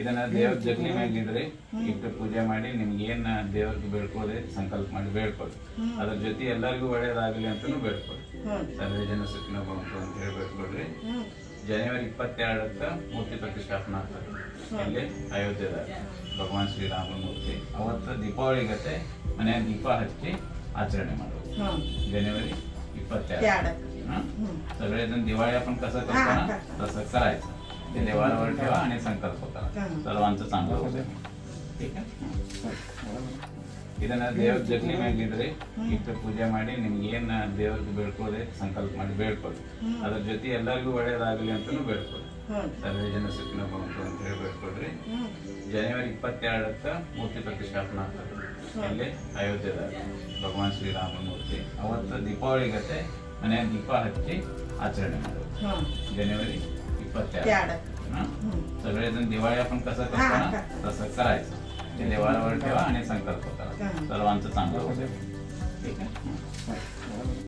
ಇದನ್ನ ದೇವ್ರ ಜಗಲಿ ಮ್ಯಾಗ ಇದ್ರೆ ಇಟ್ಟು ಪೂಜೆ ಮಾಡಿ ನಿಮ್ಗೆ ಏನ್ ದೇವ್ರಿಗೆ ಬೇಡ್ಕೊಳ್ಳಿ ಸಂಕಲ್ಪ ಮಾಡಿ ಬೇಡ್ಕೊಳ್ಳಿ ಅದ್ರ ಜೊತೆ ಎಲ್ಲರಿಗೂ ಒಳ್ಳೇದಾಗಲಿ ಅಂತಾನು ಬೇಡ್ಕೊಳ್ಳಿ ಸರ್ವೇ ಜನ ಸುಖಿನ ಬಂತು ಅಂತ ಹೇಳಿ ಬೇಡ್ಕೊಳ್ರಿ ಜನವರಿ ಇಪ್ಪತ್ತೆರಡಕ್ಕ ಮೂರ್ತಿ ಪ್ರತಿಷ್ಠಾಪನೆ ಆಗ್ತದೆ. ಇಲ್ಲಿ ಅಯೋಧ್ಯದ. ಭಗವಾನ್ ಶ್ರೀರಾಮ ಮೂರ್ತಿ. ಅವತ್ತು ದೀಪಾವಳಿ ಗತೆ ಮನೆಯ ದೀಪ ಹಚ್ಚಿ ಆಚರಣೆ ಮಾಡೋದು. ಜನವರಿ ಇಪ್ಪತ್ತೆರಡು सगळे जण दिवाळी आपण ಕಸ ಕಸ ना तसं करायचं ते देवाला आणि सर्वांचं चांगलं होतं ठीक आहे ಇದನ್ನ ದೇವ್ರ ಜಗಲಿ ಮ್ಯಾಗ ಇಡ್ರಿ ಇಟ್ಟು ಪೂಜೆ ಮಾಡಿ ನಿಮ್ಗೆ ಏನ್ ದೇವ್ರಿಗೆ ಬೇಡ್ಕೊಳ್ಳಿ ಸಂಕಲ್ಪ ಮಾಡಿ ಬೇಡ್ಕೊಳ್ಳಿ ಅದ್ರ ಜೊತೆ ಎಲ್ಲರಿಗೂ ಒಳ್ಳೇದಾಗಲಿ ಅಂತಾನು ಬೇಡ್ಕೊಳ್ಳಿ हं. ಸರ್ವೇ ಜನ ಸುಖಿನ ಬಂತು ಅಂತ ಹೇಳಿ ಬೇಡ್ಕೊಳ್ರಿ हं. ಜನವರಿ ಇಪ್ಪತ್ತೆರಡಕ್ಕ ಮೂರ್ತಿ ಪ್ರತಿಷ್ಠಾಪನಾ ಆಗ್ತದೆ ಇಲ್ಲಿ ಅಯೋಧ್ಯೆದಾಗ ಭಗವಾನ್ ಶ್ರೀರಾಮನ ಮೂರ್ತಿ ಅವತ್ತು ದೀಪಾವಳಿ ಗತೆ ಮನೆಯ ದೀಪ ಹಚ್ಚಿ ಆಚರಣೆ ಮಾಡೋದು हं. जानेवारी सगळेजण दिवाळी आपण कसं करतो ना. तसं करायचं ते देवावर ठेवा आणि संकल्प करा. सर्वांचं चांगलं होतं